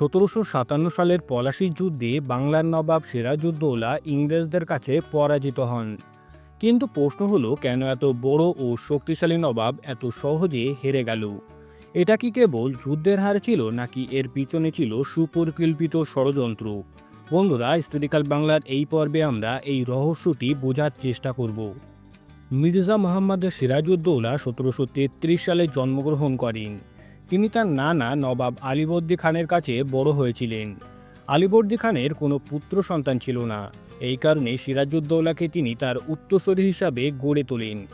সতেরোশো সাতান্ন সালের পলাশির যুদ্ধে বাংলার নবাব সিরাজউদ্দৌলা ইংরেজদের কাছে পরাজিত হন। কিন্তু প্রশ্ন হলো, কেন এত বড় ও শক্তিশালী নবাব এত সহজে হেরে গেল? এটা কি কেবল যুদ্ধের হার ছিল, নাকি এর পিছনে ছিল সুপরিকল্পিত ষড়যন্ত্র? বন্ধুরা হিস্টোরিক্যাল বাংলার এই পর্বে আমরা এই রহস্যটি বোঝার চেষ্টা করব। মির্জা মোহাম্মদ সিরাজউদ্দৌলা সতেরোশো সালে জন্মগ্রহণ করেন। তিনি তার নানা নবাব আলীবর্দী খানের কাছে বড় হয়েছিলেন। আলীবর্দী খানের কোনো পুত্র সন্তান ছিল না। এই কারণে সিরাজউদ্দৌলাকে তিনি তার উত্তরসূরি হিসাবে গড়ে তোলেন।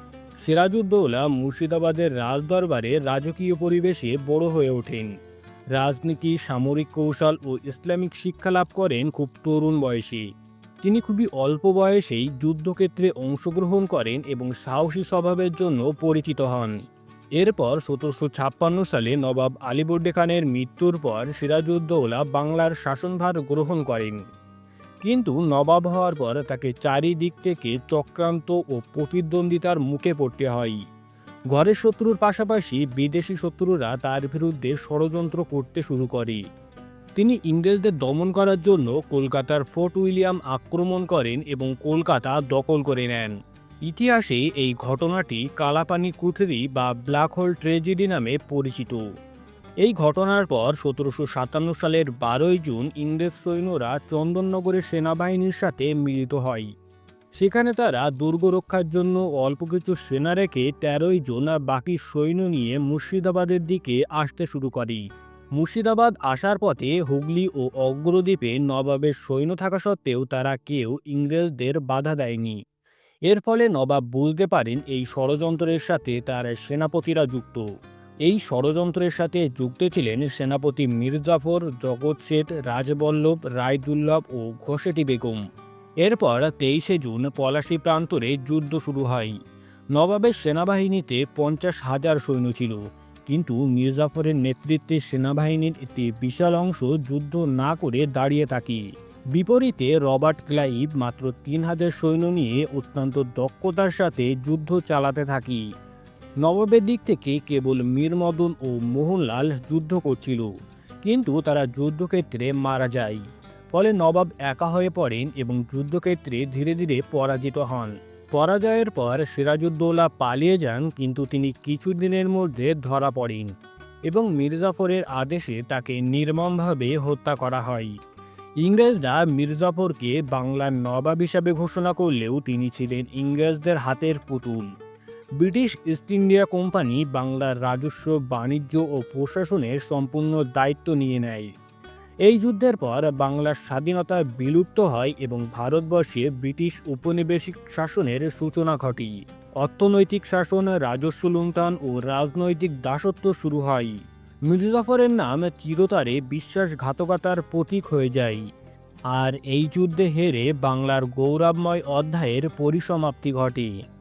সিরাজউদ্দৌলা মুর্শিদাবাদের রাজদরবারে রাজকীয় পরিবেশে বড় হয়ে ওঠেন। রাজনীতি, সামরিক কৌশল ও ইসলামিক শিক্ষা লাভ করেন খুব তরুণ বয়সে। তিনি খুবই অল্প বয়সেই যুদ্ধক্ষেত্রে অংশগ্রহণ করেন এবং সাহসী স্বভাবের জন্য পরিচিত হন। এরপর সতেরোশো ছাপ্পান্ন সালে নবাব আলীবর্দে খানের মৃত্যুর পর সিরাজউদ্দৌলা বাংলার শাসনভার গ্রহণ করেন। কিন্তু নবাব হওয়ার পর তাকে চারিদিক থেকে চক্রান্ত ও প্রতিদ্বন্দ্বিতার মুখে পড়তে হয়। ঘরের শত্রুর পাশাপাশি বিদেশি শত্রুরা তার বিরুদ্ধে ষড়যন্ত্র করতে শুরু করে। তিনি ইংরেজদের দমন করার জন্য কলকাতার ফোর্ট উইলিয়াম আক্রমণ করেন এবং কলকাতা দখল করে নেন। ইতিহাসে এই ঘটনাটি কালাপানি কুঠরি বা ব্ল্যাক হোল ট্রেজেডি নামে পরিচিত। এই ঘটনার পর সতেরোশো সাতান্ন সালের বারোই জুন ইংরেজ সৈন্যরা চন্দননগরের সেনাবাহিনীর সাথে মিলিত হয়। সেখানে তারা দুর্গ রক্ষার জন্য অল্প কিছু সেনা রেখে তেরোই জুন আর বাকি সৈন্য নিয়ে মুর্শিদাবাদের দিকে আসতে শুরু করে। মুর্শিদাবাদ আসার পথে হুগলি ও অগ্রদ্বীপে নবাবের সৈন্য থাকা সত্ত্বেও তারা কেউ ইংরেজদের বাধা দেয়নি। এর ফলে নবাব বুঝতে পারেন এই ষড়যন্ত্রের সাথে তার সেনাপতিরা যুক্ত। এই ষড়যন্ত্রের সাথে যুক্ত ছিলেন সেনাপতি মির্জাফর, জগৎ শেঠ, রাজবল্লভ, রায়দুল্লভ ও ঘোষেটি বেগম। এরপর তেইশে জুন পলাশী প্রান্তরে যুদ্ধ শুরু হয়। নবাবের সেনাবাহিনীতে পঞ্চাশ হাজার সৈন্য ছিল। কিন্তু মির্জাফরের নেতৃত্বে সেনাবাহিনীর একটি বিশাল অংশ যুদ্ধ না করে দাঁড়িয়ে থাকে। বিপরীতে রবার্ট ক্লাইভ মাত্র তিন হাজার সৈন্য নিয়ে অত্যন্ত দক্ষতার সাথে যুদ্ধ চালাতে থাকি। নবাবের দিক থেকে কেবল মীরমদন ও মোহনলাল যুদ্ধ করছিল, কিন্তু তারা যুদ্ধক্ষেত্রে মারা যায়, ফলে নবাব একা হয়ে পড়েন এবং যুদ্ধক্ষেত্রে ধীরে ধীরে পরাজিত হন। পরাজয়ের পর সিরাজউদ্দৌলা পালিয়ে যান, কিন্তু তিনি কিছুদিনের মধ্যে ধরা পড়েন এবং মির্জাফরের আদেশে তাকে নির্মমভাবে হত্যা করা হয়। ইংরেজরা মির্জাফরকে বাংলার নবাব হিসাবে ঘোষণা করলেও তিনি ছিলেন ইংরেজদের হাতের পুতুল। ব্রিটিশ ইস্ট ইন্ডিয়া কোম্পানি বাংলার রাজস্ব, বাণিজ্য ও প্রশাসনের সম্পূর্ণ দায়িত্ব নিয়ে নেয়। এই যুদ্ধের পর বাংলার স্বাধীনতা বিলুপ্ত হয় এবং ভারতবর্ষে ব্রিটিশ উপনিবেশিক শাসনের সূচনা ঘটে। অর্থনৈতিক শাসন, রাজস্ব লুণ্ঠন ও রাজনৈতিক দাসত্ব শুরু হয়। মির্জাফরের নাম চিরতারে বিশ্বাসঘাতকতার প্রতীক হয়ে যায়। আর এই যুদ্ধে হেরে বাংলার গৌরবময় অধ্যায়ের পরিসমাপ্তি ঘটে।